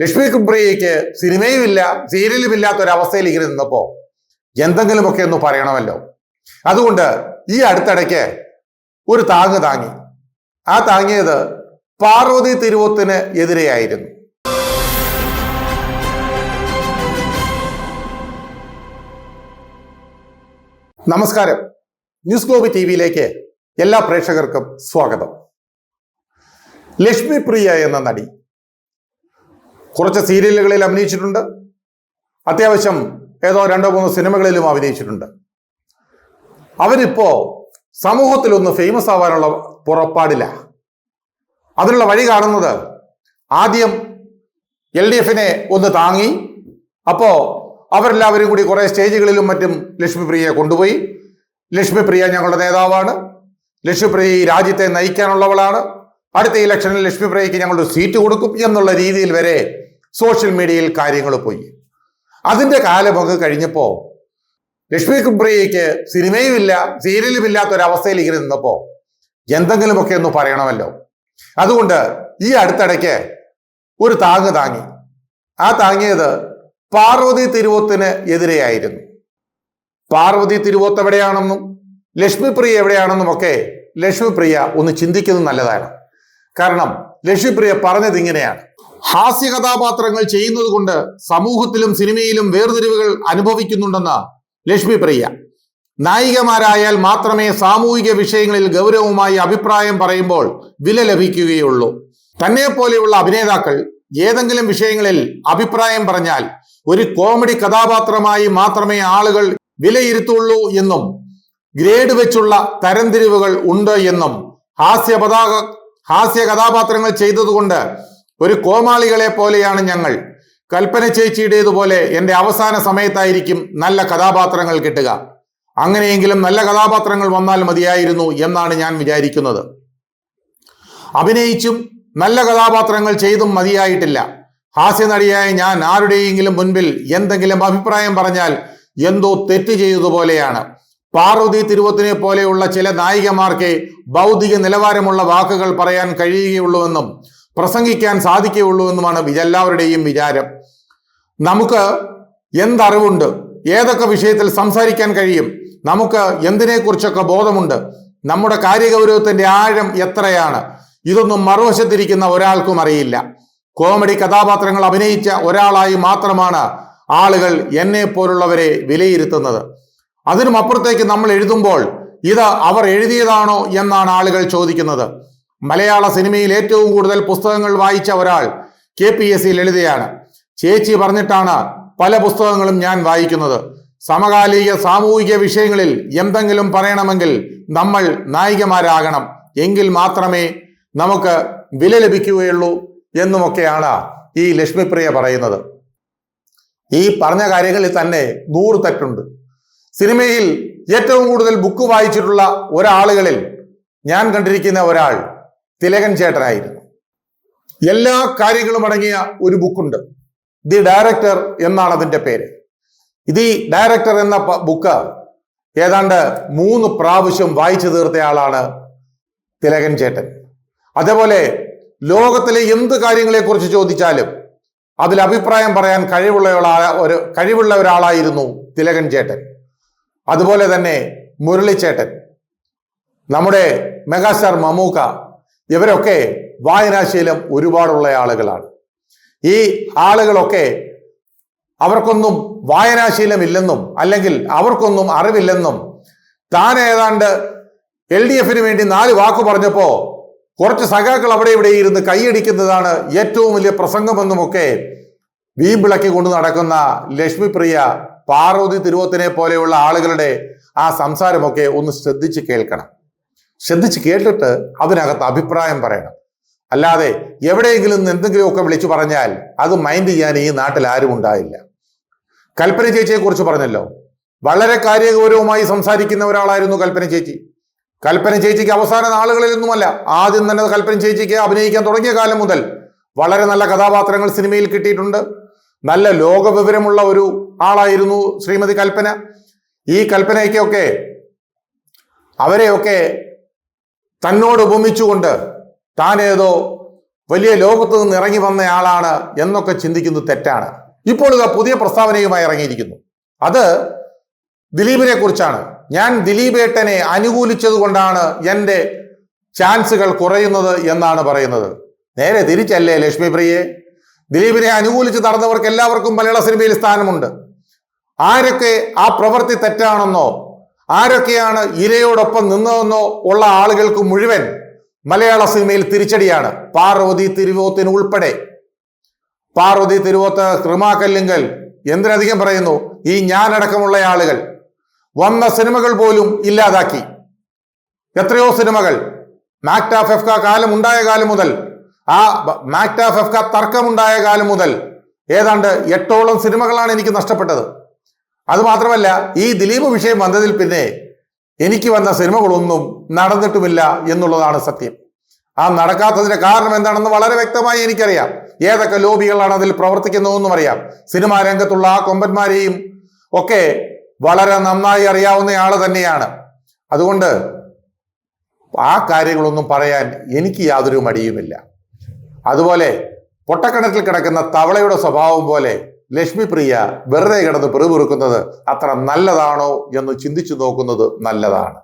ലക്ഷ്മി കുബ്രയ്ക്ക് സിനിമയുമില്ല ഇല്ലാത്ത ഒരവസ്ഥയിൽ ഇങ്ങനെ നിന്നപ്പോ എന്തെങ്കിലുമൊക്കെ ഒന്ന് പറയണമല്ലോ. അതുകൊണ്ട് ഈ അടുത്തിടയ്ക്ക് ഒരു താങ്ങ് താങ്ങി. ആ താങ്ങിയത് പാർവതി തിരുവത്തിന് എതിരെയായിരുന്നു. നമസ്കാരം. ന്യൂസ് ഗ്ലോബ് ടി വിയിലേക്ക് എല്ലാ പ്രേക്ഷകർക്കും സ്വാഗതം. ലക്ഷ്മി പ്രിയ എന്ന നടി കുറച്ച് സീരിയലുകളിൽ അഭിനയിച്ചിട്ടുണ്ട്. അത്യാവശ്യം ഏതോ രണ്ടോ മൂന്നോ സിനിമകളിലും അഭിനയിച്ചിട്ടുണ്ട്. അവരിപ്പോ സമൂഹത്തിൽ ഒന്ന് ഫേമസ് ആവാനുള്ള പുറപ്പാടില്ല. അതിനുള്ള വഴി കാണുന്നത് ആദ്യം എൽ ഡി എഫിനെ ഒന്ന് താങ്ങി അപ്പോ അവരെല്ലാവരും കൂടി കുറെ സ്റ്റേജുകളിലും മറ്റും ലക്ഷ്മിപ്രിയയെ കൊണ്ടുപോയി. ലക്ഷ്മിപ്രിയ ഞങ്ങളുടെ നേതാവാണ്. ലക്ഷ്മിപ്രിയ ഈ രാജ്യത്തെ നയിക്കാനുള്ളവളാണ്. അടുത്ത ഇലക്ഷനിൽ ലക്ഷ്മിപ്രിയയ്ക്ക് ഞങ്ങളുടെ സീറ്റ് കൊടുക്കും എന്നുള്ള രീതിയിൽ വരെ സോഷ്യൽ മീഡിയയിൽ കാര്യങ്ങൾ പോയി. അതിന്റെ കാലമൊക്കെ കഴിഞ്ഞപ്പോൾ ലക്ഷ്മി കുബ്രയ്ക്ക് സിനിമയുമില്ല സീരിയലും ഇല്ലാത്ത ഒരവസ്ഥയിൽ ഇങ്ങനെ നിന്നപ്പോ എന്തെങ്കിലുമൊക്കെ ഒന്ന് പറയണമല്ലോ. അതുകൊണ്ട് ഈ അടുത്തിടയ്ക്ക് ഒരു താങ്ങ് താങ്ങി. ആ താങ്ങിയത് പാർവതി തിരുവോത്തിന് എതിരെയായിരുന്നു. പാർവതി തിരുവോത്ത് എവിടെയാണെന്നും ലക്ഷ്മിപ്രിയ എവിടെയാണെന്നും ഒക്കെ ലക്ഷ്മിപ്രിയ ഒന്ന് ചിന്തിക്കുന്നത് നല്ലതാണ്. കാരണം ലക്ഷ്മിപ്രിയ പറഞ്ഞത് ഇങ്ങനെയാണ് ഹാസ്യ കഥാപാത്രങ്ങൾ ചെയ്യുന്നത് കൊണ്ട് സമൂഹത്തിലും സിനിമയിലും വേർതിരിവുകൾ അനുഭവിക്കുന്നുണ്ടെന്ന് ലക്ഷ്മി പ്രിയ. നായികമാരായാൽ മാത്രമേ സാമൂഹിക വിഷയങ്ങളിൽ ഗൗരവമായി അഭിപ്രായം പറയുമ്പോൾ വില ലഭിക്കുകയുള്ളൂ. തന്നെ പോലെയുള്ള അഭിനേതാക്കൾ ഏതെങ്കിലും വിഷയങ്ങളിൽ അഭിപ്രായം പറഞ്ഞാൽ ഒരു കോമഡി കഥാപാത്രമായി മാത്രമേ ആളുകൾ വിലയിരുത്തുള്ളൂ എന്നും ഗ്രേഡ് വെച്ചുള്ള തരംതിരിവുകൾ ഉണ്ട് എന്നും ഹാസ്യ പതാക ഹാസ്യ കഥാപാത്രങ്ങൾ ചെയ്തതുകൊണ്ട് ഒരു കോമാളികളെ പോലെയാണ് ഞങ്ങൾ. കൽപ്പന ചേച്ചിയുടേതുപോലെ എന്റെ അവസാന സമയത്തായിരിക്കും നല്ല കഥാപാത്രങ്ങൾ കിട്ടുക. അങ്ങനെയെങ്കിലും നല്ല കഥാപാത്രങ്ങൾ വന്നാൽ മതിയായിരുന്നു എന്നാണ് ഞാൻ വിചാരിക്കുന്നത്. അഭിനയിച്ചും നല്ല കഥാപാത്രങ്ങൾ ചെയ്തും മതിയായിട്ടില്ല. ഹാസ്യനടിയായ ഞാൻ ആരുടെയെങ്കിലും മുൻപിൽ എന്തെങ്കിലും അഭിപ്രായം പറഞ്ഞാൽ എന്തോ തെറ്റ് ചെയ്തതുപോലെയാണ്. പാർവതി തിരുവത്തിനെ പോലെയുള്ള ചില നായികമാർക്ക് ഭൗതിക നിലവാരമുള്ള വാക്കുകൾ പറയാൻ കഴിയുകയുള്ളൂവെന്നും പ്രസംഗിക്കാൻ സാധിക്കുകയുള്ളൂ എന്നുമാണ് എല്ലാവരുടെയും വിചാരം. നമുക്ക് എന്തറിവുണ്ട്? ഏതൊക്കെ വിഷയത്തിൽ സംസാരിക്കാൻ കഴിയും? നമുക്ക് എന്തിനെക്കുറിച്ചൊക്കെ ബോധമുണ്ട്? നമ്മുടെ കാര്യഗൗരവത്തിന്റെ ആഴം എത്രയാണ്? ഇതൊന്നും മറുവശത്തിരിക്കുന്ന ഒരാൾക്കും അറിയില്ല. കോമഡി കഥാപാത്രങ്ങൾ അഭിനയിച്ച ഒരാളായി മാത്രമാണ് ആളുകൾ എന്നെ പോലുള്ളവരെ വിലയിരുത്തുന്നത്. അതിനും അപ്പുറത്തേക്ക് നമ്മൾ എഴുതുമ്പോൾ ഇത് അവർ എഴുതിയതാണോ എന്നാണ് ആളുകൾ ചോദിക്കുന്നത്. മലയാള സിനിമയിൽ ഏറ്റവും കൂടുതൽ പുസ്തകങ്ങൾ വായിച്ച ഒരാൾ കെ പി എസ് സി ലളിതയാണ്. ചേച്ചി പറഞ്ഞിട്ടാണ് പല പുസ്തകങ്ങളും ഞാൻ വായിക്കുന്നത്. സമകാലിക സാമൂഹിക വിഷയങ്ങളിൽ എന്തെങ്കിലും പറയണമെങ്കിൽ നമ്മൾ നായികമാരാകണം. എങ്കിൽ മാത്രമേ നമുക്ക് വില ലഭിക്കുകയുള്ളൂ എന്നുമൊക്കെയാണ് ഈ ലക്ഷ്മിപ്രിയ പറയുന്നത്. ഈ പറഞ്ഞ കാര്യങ്ങളിൽ തന്നെ നൂറ് തെറ്റുണ്ട്. സിനിമയിൽ ഏറ്റവും കൂടുതൽ ബുക്ക് വായിച്ചിട്ടുള്ള ഒരാളുകളിൽ ഞാൻ കണ്ടിരിക്കുന്ന ഒരാൾ തിലകൻ ചേട്ടനായിരുന്നു. എല്ലാ കാര്യങ്ങളും അടങ്ങിയ ഒരു ബുക്കുണ്ട്. ദി ഡയറക്ടർ എന്നാണ് അതിന്റെ പേര്. ഈ ഡയറക്ടർ എന്ന ബുക്ക് ഏതാണ്ട് മൂന്ന് പ്രാവശ്യം വായിച്ചു തീർത്തയാളാണ് തിലകൻ ചേട്ടൻ. അതേപോലെ ലോകത്തിലെ എന്ത് കാര്യങ്ങളെ കുറിച്ച് ചോദിച്ചാലും അതിൽ അഭിപ്രായം പറയാൻ കഴിവുള്ള ഒരു കഴിവുള്ള ഒരാളായിരുന്നു തിലകൻ ചേട്ടൻ. അതുപോലെ തന്നെ മുരളിച്ചേട്ടൻ നമ്മുടെ മെഗാസ്റ്റാർ മമ്മൂക്ക ഇവരൊക്കെ വായനാശീലം ഒരുപാടുള്ള ആളുകളാണ്. ഈ ആളുകളൊക്കെ അവർക്കൊന്നും വായനാശീലമില്ലെന്നും അല്ലെങ്കിൽ അവർക്കൊന്നും അറിവില്ലെന്നും താൻ ഏതാണ്ട് എൽ ഡി എഫിന് വേണ്ടി നാല് വാക്ക് പറഞ്ഞപ്പോ കുറച്ച് സഖാക്കൾ അവിടെ ഇവിടെ ഇരുന്ന് കൈയടിക്കുന്നതാണ് ഏറ്റവും വലിയ പ്രസംഗമെന്നുമൊക്കെ വീമ്പിളക്കി കൊണ്ട് നടക്കുന്ന ലക്ഷ്മിപ്രിയ പാർവതി തിരുവോത്തിനെ പോലെയുള്ള ആളുകളുടെ ആ സംസാരമൊക്കെ ഒന്ന് ശ്രദ്ധിച്ച് കേൾക്കണം. ശ്രദ്ധിച്ച് കേട്ടിട്ട് അതിനകത്ത് അഭിപ്രായം പറയണം. അല്ലാതെ എവിടെയെങ്കിലും എന്തെങ്കിലും എന്തെങ്കിലുമൊക്കെ വിളിച്ചു പറഞ്ഞാൽ അത് മൈൻഡ് ചെയ്യാൻ ഈ നാട്ടിൽ ആരും ഉണ്ടായില്ല കൽപ്പന ചേച്ചിയെ കുറിച്ച് പറഞ്ഞല്ലോ. വളരെ കാര്യഗൗരവമായി സംസാരിക്കുന്ന ഒരാളായിരുന്നു കൽപ്പന ചേച്ചി. കൽപ്പന ചേച്ചിക്ക് അവസാന നാളുകളിലൊന്നുമല്ല ആദ്യം തന്നെ കൽപ്പന ചേച്ചിക്ക് അഭിനയിക്കാൻ തുടങ്ങിയ കാലം മുതൽ വളരെ നല്ല കഥാപാത്രങ്ങൾ സിനിമയിൽ കിട്ടിയിട്ടുണ്ട്. നല്ല ലോകവിവരമുള്ള ഒരു ആളായിരുന്നു ശ്രീമതി കൽപ്പന. ഈ കൽപ്പനയ്ക്കൊക്കെ അവരെയൊക്കെ തന്നോട് ഉപമിച്ചുകൊണ്ട് താൻ ഏതോ വലിയ ലോകത്ത് നിന്ന് ഇറങ്ങി വന്നയാളാണ് എന്നൊക്കെ ചിന്തിക്കുന്നത് തെറ്റാണ്. ഇപ്പോൾ ഇത് പുതിയ പ്രസ്താവനയുമായി ഇറങ്ങിയിരിക്കുന്നു. അത് ദിലീപിനെ കുറിച്ചാണ്. ഞാൻ ദിലീപേട്ടനെ അനുകൂലിച്ചത് കൊണ്ടാണ് എന്റെ ചാൻസുകൾ കുറയുന്നത് എന്നാണ് പറയുന്നത്. നേരെ തിരിച്ചല്ലേ ലക്ഷ്മി പ്രിയെ? ദിലീപിനെ അനുകൂലിച്ച് നടന്നവർക്ക് എല്ലാവർക്കും മലയാള സിനിമയിൽ സ്ഥാനമുണ്ട്. ആരൊക്കെ ആ പ്രവൃത്തി തെറ്റാണെന്നോ ആരൊക്കെയാണ് ഇരയോടൊപ്പം നിന്നതെന്നോ ഉള്ള ആളുകൾക്ക് മുഴുവൻ മലയാള സിനിമയിൽ തിരിച്ചടിയാണ്. പാർവതി തിരുവോത്തിന് ഉൾപ്പെടെ. പാർവതി തിരുവോത്ത് കൃമാക്കല്ലിങ്കൽ എന്തിനധികം പറയുന്നു ഈ ഞാനടക്കമുള്ള ആളുകൾ. വന്ന സിനിമകൾ പോലും ഇല്ലാതാക്കി. എത്രയോ സിനിമകൾ. മാക്ട ഫെഫ്ക കാലം ഉണ്ടായ കാലം മുതൽ ആ മാക്ട ഫെഫ്ക തർക്കമുണ്ടായ കാലം മുതൽ ഏതാണ്ട് എട്ടോളം സിനിമകളാണ് എനിക്ക് നഷ്ടപ്പെട്ടത്. അത് മാത്രമല്ല ഈ ദിലീപ് വിഷയം വന്നതിൽ പിന്നെ എനിക്ക് വന്ന സിനിമകളൊന്നും നടന്നിട്ടുമില്ല എന്നുള്ളതാണ് സത്യം. ആ നടക്കാത്തതിന്റെ കാരണം എന്താണെന്ന് വളരെ വ്യക്തമായി എനിക്കറിയാം. ഏതൊക്കെ ലോബികളാണ് അതിൽ പ്രവർത്തിക്കുന്നതെന്നും അറിയാം. സിനിമാ രംഗത്തുള്ള ആ കൊമ്പന്മാരെയും ഒക്കെ വളരെ നന്നായി അറിയാവുന്ന ആൾ തന്നെയാണ്. അതുകൊണ്ട് ആ കാര്യങ്ങളൊന്നും പറയാൻ എനിക്ക് യാതൊരു മടിയുമില്ല. അതുപോലെ പൊട്ടക്കിണറ്റിൽ കിടക്കുന്ന തവളയുടെ സ്വഭാവം പോലെ ലക്ഷ്മി പ്രിയ വെറുതെ കിടന്ന് പിറുപിറുക്കുന്നത് അത്ര നല്ലതാണോ എന്ന് ചിന്തിച്ചു നോക്കുന്നത് നല്ലതാണ്.